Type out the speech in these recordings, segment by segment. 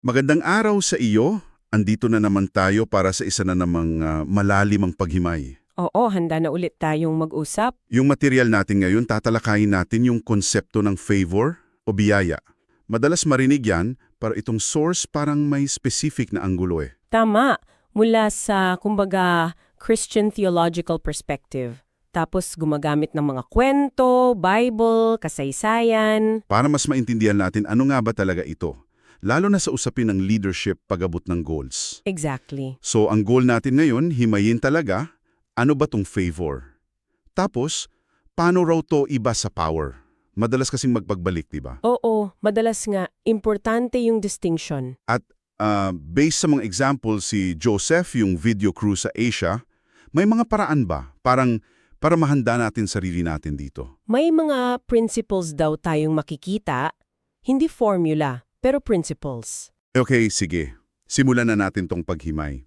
Magandang araw sa iyo. Andito na naman tayo para sa isa na namang ah, malalimang paghimay. Oo, handa na ulit tayong mag-usap. Yung material natin ngayon, tatalakayin natin yung konsepto ng favor o biyaya. Madalas marinig yan, para itong source parang may specific na anggulo eh. Tama, mula sa, kumbaga, Christian theological perspective. Tapos gumagamit ng mga kwento, Bible, kasaysayan. Para mas maintindihan natin ano nga ba talaga ito, lalo na sa usapin ng leadership pagabot ng goals. Exactly. So ang goal natin ngayon, himayin talaga, ano ba tong favor? Tapos, paano raw to iba sa power? Madalas kasing magpagbalik, di ba? Oo, madalas nga, importante yung distinction. Ah, based sa mga example si Joseph, yung video crew sa Asia, may mga paraan ba? Parang para mahanda natin sarili natin dito. May mga principles daw tayong makikita, hindi formula, pero principles. Okay, sige. Simulan na natin tong paghimay.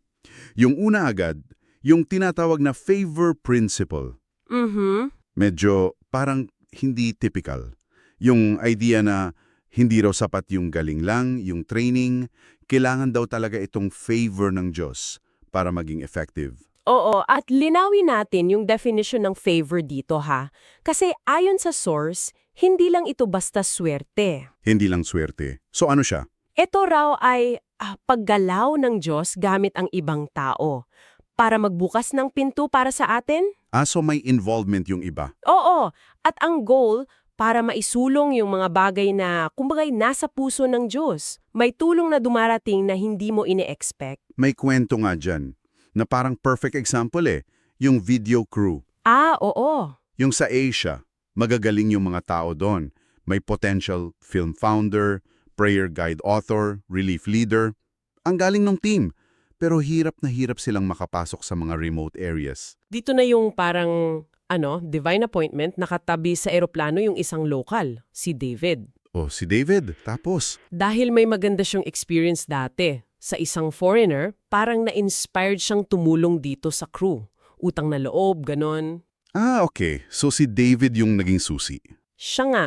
Yung una agad, yung tinatawag na favor principle. Mhm. Medyo parang hindi typical. Yung idea na hindi raw sapat yung galing lang, yung training, kailangan daw talaga itong favor ng Diyos para maging effective. Oo, at linawin natin yung definition ng favor dito ha. Kasi ayon sa source, hindi lang ito basta swerte. Hindi lang swerte. So ano siya? Ito raw ay ah, paggalaw ng Diyos gamit ang ibang tao para magbukas ng pinto para sa atin? Ah, so may involvement yung iba. Oo, at ang goal para maisulong yung mga bagay na kumbagay nasa puso ng Diyos. May tulong na dumarating na hindi mo ine-expect. May kwento nga dyan, na parang perfect example eh, yung video crew. Ah, oo. Yung sa Asia, magagaling yung mga tao doon. May potential film founder, prayer guide author, relief leader. Ang galing ng team. Pero hirap na hirap silang makapasok sa mga remote areas. Dito na yung parang ano, divine appointment nakatabi sa eroplano yung isang lokal, si David. Oh, si David, tapos. Dahil may maganda siyang experience dati sa isang foreigner, parang na-inspired siyang tumulong dito sa crew. Utang na loob, ganon. Ah, okay. So si David yung naging susi. Siya nga,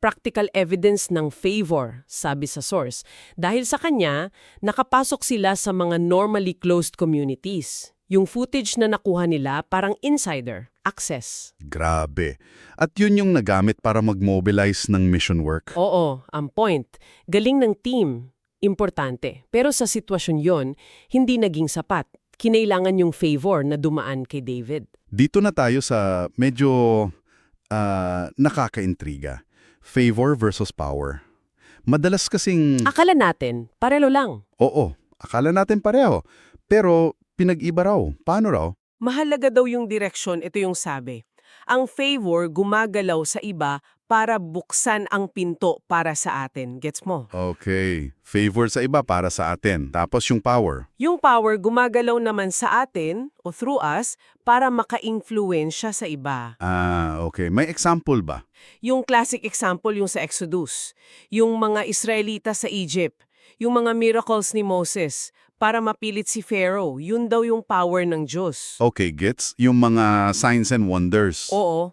practical evidence ng favor, sabi sa source. Dahil sa kanya, nakapasok sila sa mga normally closed communities. Yung footage na nakuha nila parang insider, access. Grabe. At yun yung nagamit para mag-mobilize ng mission work. Oo, ang point. Galing ng team. Importante. Pero sa sitwasyon yon, hindi naging sapat. Kinailangan yung favor na dumaan kay David. Dito na tayo sa medyo ah, nakakaintriga. Favor versus power. Madalas kasing, Akala natin, parelo lang. oo, akala natin pareho. Pero pinag-iba raw. Paano raw? Mahalaga daw yung direksyon, ito yung sabi. Ang favor gumagalaw sa iba para buksan ang pinto para sa atin. Gets mo? Okay. Favor sa iba para sa atin. Tapos yung power. Yung power gumagalaw naman sa atin o through us para maka-influensya sa iba. Ah, okay. May example ba? Yung classic example yung sa Exodus. Yung mga Israelita sa Egypt. Yung mga miracles ni Moses para mapilit si Pharaoh. Yun daw yung power ng Diyos. Okay, gets? Yung mga signs and wonders. Oo.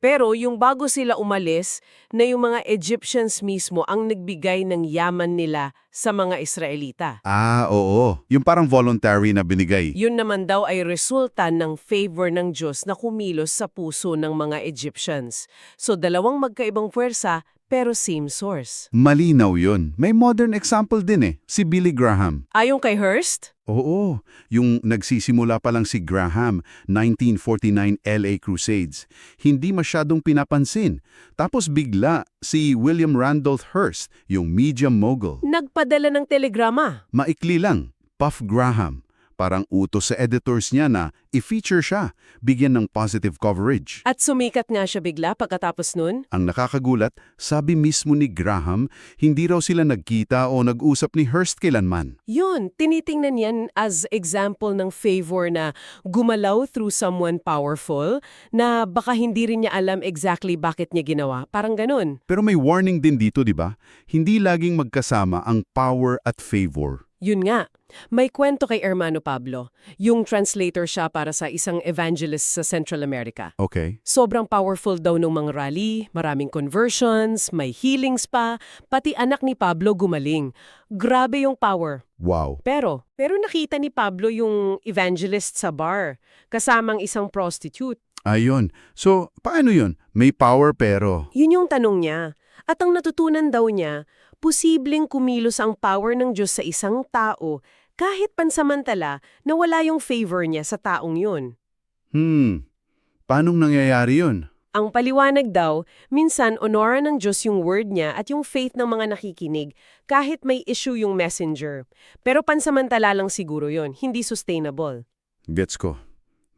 Pero yung bago sila umalis, na yung mga Egyptians mismo ang nagbigay ng yaman nila sa mga Israelita. Ah, oo. Yung parang voluntary na binigay. Yun naman daw ay resulta ng favor ng Diyos na kumilos sa puso ng mga Egyptians. So dalawang magkaibang puwersa pero same source. Malinaw yun. May modern example din eh. Si Billy Graham. Ayon kay Hearst, Oo, yung nagsisimula pa lang si Graham, 1949 LA Crusades. Hindi masyadong pinapansin. Tapos bigla, si William Randolph Hearst, yung media mogul. nagpadala ng telegrama. Maikli lang, Puff Graham. Parang utos sa editors niya na i-feature siya, bigyan ng positive coverage. At sumikat nga siya bigla pagkatapos nun. Ang nakakagulat, sabi mismo ni Graham, hindi raw sila nagkita o nag-usap ni Hearst kailanman. Yun, tinitingnan yan as example ng favor na gumalaw through someone powerful na baka hindi rin niya alam exactly bakit niya ginawa. Parang ganun. Pero may warning din dito, di ba? Hindi laging magkasama ang power at favor. Yun nga, may kwento kay Hermano Pablo. Yung translator siya para sa isang evangelist sa Central America. Okay. Sobrang powerful daw ng mga rally, maraming conversions, may healings pa, pati anak ni Pablo gumaling. Grabe yung power. Wow. Pero, pero nakita ni Pablo yung evangelist sa bar, kasamang isang prostitute. Ayun. So, paano yun? May power pero... Yun yung tanong niya. At ang natutunan daw niya, posibleng kumilos ang power ng Diyos sa isang tao kahit pansamantala na wala yung favor niya sa taong yun. Hmm. Paanong nangyayari yun? Ang paliwanag daw, minsan onora ng Diyos yung word niya at yung faith ng mga nakikinig kahit may issue yung messenger. Pero pansamantala lang siguro yon, hindi sustainable. Gets ko.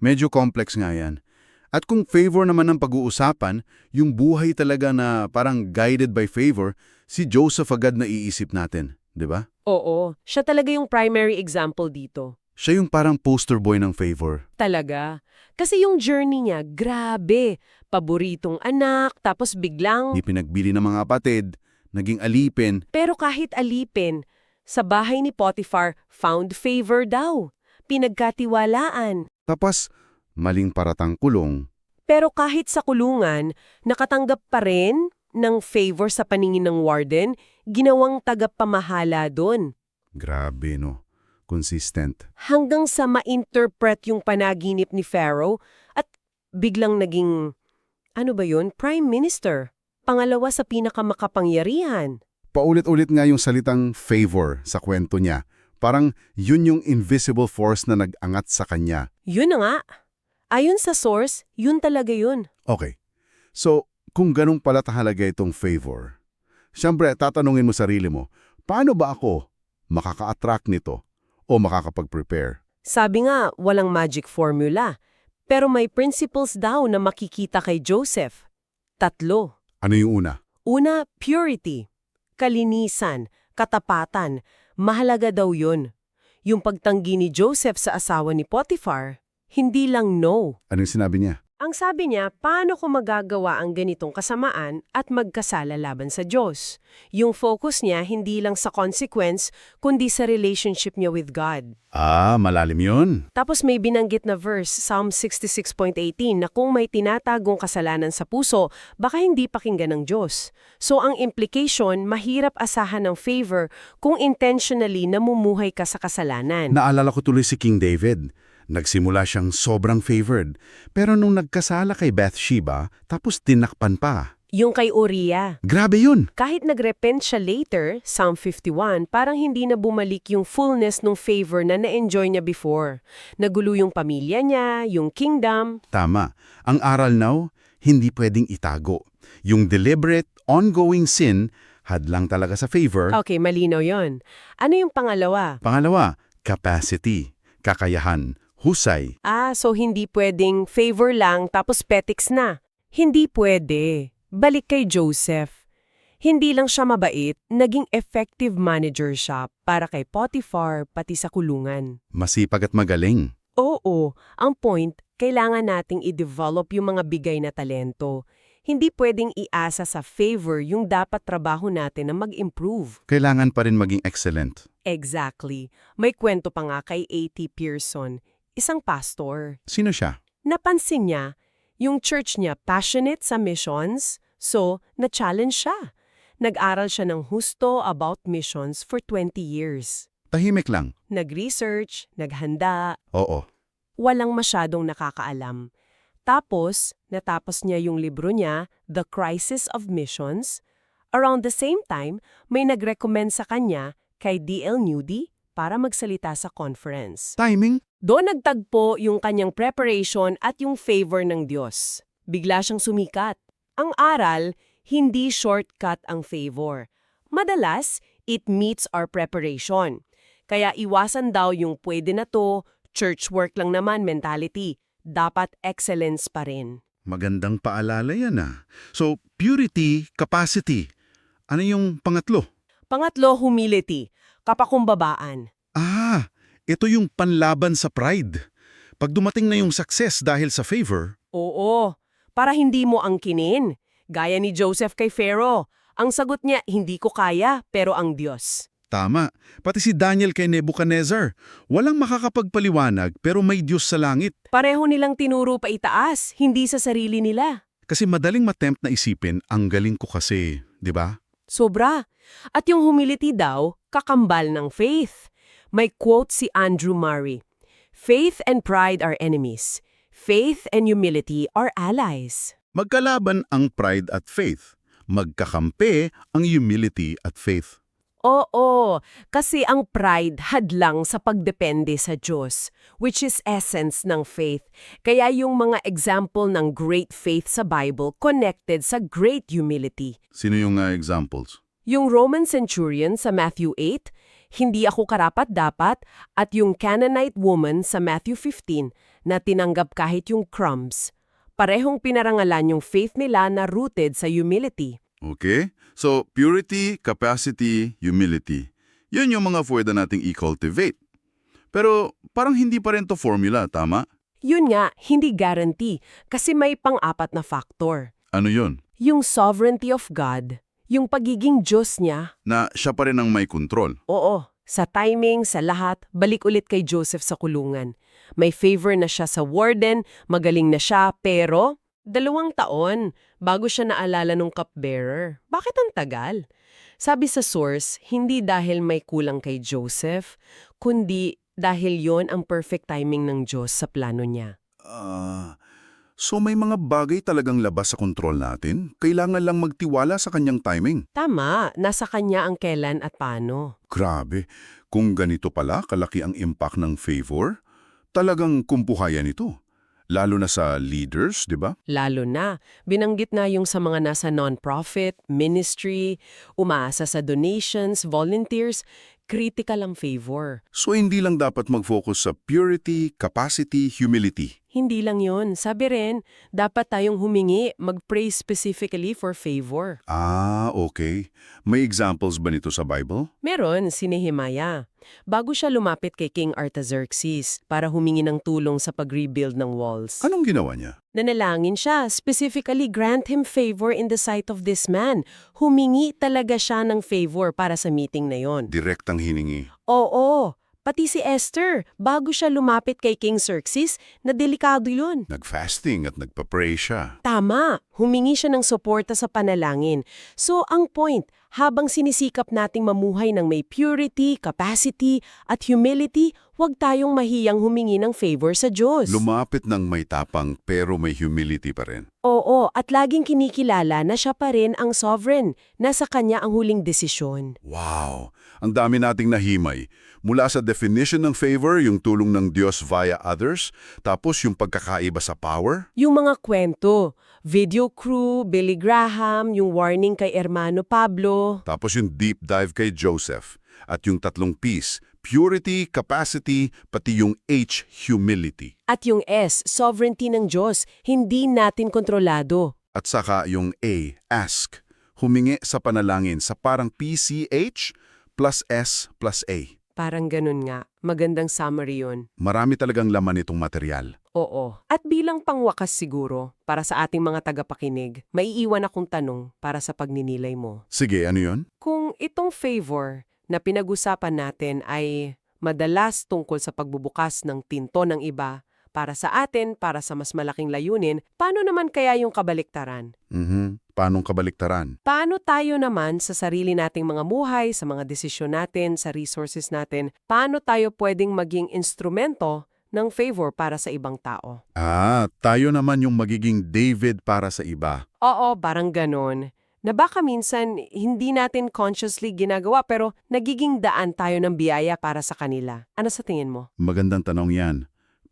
Medyo complex nga yan. At kung favor naman ang pag-uusapan, yung buhay talaga na parang guided by favor, si Joseph agad na iisip natin, di ba? Oo, siya talaga yung primary example dito. Siya yung parang poster boy ng favor. Talaga. Kasi yung journey niya, grabe. Paboritong anak, tapos biglang... Di pinagbili ng mga kapatid, naging alipin, Pero kahit alipin, sa bahay ni Potiphar, found favor daw. Pinagkatiwalaan. tapos maling paratang kulong. Pero kahit sa kulungan, nakatanggap pa rin ng favor sa paningin ng warden, ginawang tagapamahala doon. Grabe no. Consistent. Hanggang sa ma-interpret yung panaginip ni Pharaoh at biglang naging, ano ba yun, Prime Minister. Pangalawa sa pinakamakapangyarihan. Paulit-ulit nga yung salitang favor sa kwento niya. Parang yun yung invisible force na nag-angat sa kanya. Yun na nga. Ayon sa source, yun talaga yun. Okay. So, kung ganun pala tahalaga itong favor, siyempre, tatanungin mo sarili mo, paano ba ako makaka-attract nito o makakapag-prepare? Sabi nga, walang magic formula. Pero may principles daw na makikita kay Joseph. Tatlo. Ano yung una? Una, purity. Kalinisan, katapatan. Mahalaga daw yun. Yung pagtanggi ni Joseph sa asawa ni Potiphar, hindi lang no. Anong sinabi niya? Ang sabi niya, paano ko magagawa ang ganitong kasamaan at magkasala laban sa Diyos? Yung focus niya hindi lang sa consequence, kundi sa relationship niya with God. Ah, malalim yun. Tapos may binanggit na verse, Psalm 66.18, na kung may tinatagong kasalanan sa puso, baka hindi pakinggan ng Diyos. So ang implication, mahirap asahan ng favor kung intentionally namumuhay ka sa kasalanan. Naalala ko tuloy si King David. Nagsimula siyang sobrang favored. Pero nung nagkasala kay Bathsheba, tapos tinakpan pa. yung kay Uriah. Grabe yun! Kahit nagrepent siya later, Psalm 51, parang hindi na bumalik yung fullness ng favor na na-enjoy niya before. Nagulo yung pamilya niya, yung kingdom. Tama. Ang aral now, hindi pwedeng itago. Yung deliberate, ongoing sin, hadlang talaga sa favor. Okay, malinaw yon. Ano yung pangalawa? Pangalawa, capacity, kakayahan, husay. Ah, so hindi pwedeng favor lang tapos petics na. Hindi pwede. Balik kay Joseph. Hindi lang siya mabait, naging effective manager siya para kay Potiphar pati sa kulungan. Masipag at magaling. Oo, ang point, kailangan nating i-develop yung mga bigay na talento. Hindi pwedeng iasa sa favor yung dapat trabaho natin na mag-improve. Kailangan pa rin maging excellent. Exactly. May kwento pa nga kay A.T. Pearson, isang pastor. Sino siya? Napansin niya, yung church niya passionate sa missions, so na-challenge siya. Nag-aral siya ng husto about missions for 20 years. Tahimik lang. Nag-research, naghanda, Oo. walang masyadong nakakaalam. Tapos, natapos niya yung libro niya, The Crisis of Missions. Around the same time, may nag-recommend sa kanya kay D.L. Newdy para magsalita sa conference. Timing? Doon nagtagpo yung kanyang preparation at yung favor ng Diyos. Bigla siyang sumikat. Ang aral, hindi shortcut ang favor. Madalas, it meets our preparation. Kaya iwasan daw yung pwede na to, church work lang naman mentality. Dapat excellence pa rin. Magandang paalala yan ah. So, purity, capacity. Ano yung pangatlo? Pangatlo, humility, kapakumbabaan. Ah, ito yung panlaban sa pride. Pag dumating na yung success dahil sa favor, Oo, para hindi mo angkinin. Gaya ni Joseph kay Pharaoh. Ang sagot niya, hindi ko kaya, pero ang Diyos. Tama. Pati si Daniel kay Nebuchadnezzar. Walang makakapagpaliwanag pero may Diyos sa langit. Pareho nilang tinuro pa itaas, hindi sa sarili nila. Kasi madaling matempt na isipin, ang galing ko kasi, di ba? Sobra. At yung humility daw, kakambal ng faith. May quote si Andrew Murray. Faith and pride are enemies. Faith and humility are allies. Magkalaban ang pride at faith. Magkakampi ang humility at faith. Oo, kasi ang pride hadlang sa pagdepende sa Diyos, which is essence ng faith. Kaya yung mga example ng great faith sa Bible connected sa great humility. Sino yung uh, examples? Yung Roman centurion sa Matthew 8, hindi ako karapat-dapat, at yung Canaanite woman sa Matthew 15 na tinanggap kahit yung crumbs. Parehong pinarangalan yung faith nila na rooted sa humility. Okay? So, purity, capacity, humility. Yun yung mga pwede nating i-cultivate. Pero parang hindi pa rin to formula, tama? Yun nga, hindi guarantee kasi may pang-apat na factor. Ano yun? Yung sovereignty of God, yung pagiging Diyos niya, Na siya pa rin ang may kontrol. oo, sa timing, sa lahat, balik ulit kay Joseph sa kulungan. May favor na siya sa warden, magaling na siya, pero dalawang taon bago siya naalala nung cupbearer. Bakit ang tagal? Sabi sa source, hindi dahil may kulang kay Joseph, kundi dahil yon ang perfect timing ng Diyos sa plano niya. Ah, so may mga bagay talagang labas sa kontrol natin? Kailangan lang magtiwala sa kanyang timing. Tama, nasa kanya ang kailan at paano. Grabe, kung ganito pala kalaki ang impact ng favor, talagang kumpuhayan ito. Lalo na sa leaders, di ba? Lalo na, binanggit na yung sa mga nasa non-profit, ministry, umaasa sa donations, volunteers, critical ang favor. So hindi lang dapat mag-focus sa purity, capacity, humility. Hindi lang yon. Sabi rin, dapat tayong humingi, mag-pray specifically for favor. Ah, okay. May examples ba nito sa Bible? Meron si Nehemiah. Bago siya lumapit kay King Artaxerxes para humingi ng tulong sa pag-rebuild ng walls. Anong ginawa niya? Nanalangin siya, specifically grant him favor in the sight of this man. Humingi talaga siya ng favor para sa meeting na yon. Direktang hiningi. Oo, pati si Esther, bago siya lumapit kay King Xerxes, na delikado yun. Nag-fasting at nagpa-pray siya. Tama, humingi siya ng suporta sa panalangin. So, ang point, habang sinisikap nating mamuhay ng may purity, capacity, at humility, huwag tayong mahiyang humingi ng favor sa Diyos. Lumapit ng may tapang pero may humility pa rin. Oo, at laging kinikilala na siya pa rin ang sovereign. Nasa kanya ang huling desisyon. Wow! Ang dami nating nahimay. Mula sa definition ng favor, yung tulong ng Diyos via others, tapos yung pagkakaiba sa power, Yung mga kwento, video crew, Billy Graham, yung warning kay Hermano Pablo. tapos yung deep dive kay Joseph, at yung tatlong P's, purity, capacity, pati yung H, humility. At yung S, sovereignty ng Diyos, hindi natin kontrolado. At saka yung A, ask, humingi sa panalangin sa parang PCH plus S plus A. Parang ganun nga. Magandang summary yun. Marami talagang laman itong material. Oo. At bilang pangwakas siguro, para sa ating mga tagapakinig, maiiwan akong tanong para sa pagninilay mo. Sige, ano yun? Kung itong favor na pinag-usapan natin ay madalas tungkol sa pagbubukas ng tinto ng iba, para sa atin, para sa mas malaking layunin, paano naman kaya yung kabaliktaran? Mhm. Paanong kabaliktaran? Paano tayo naman sa sarili nating mga buhay, sa mga desisyon natin, sa resources natin, paano tayo pwedeng maging instrumento ng favor para sa ibang tao? Ah, tayo naman yung magiging David para sa iba. Oo, parang ganon. Na baka minsan hindi natin consciously ginagawa pero nagiging daan tayo ng biyaya para sa kanila. Ano sa tingin mo? Magandang tanong yan.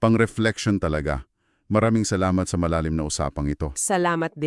Pang-reflection talaga. Maraming salamat sa malalim na usapang ito. Salamat din.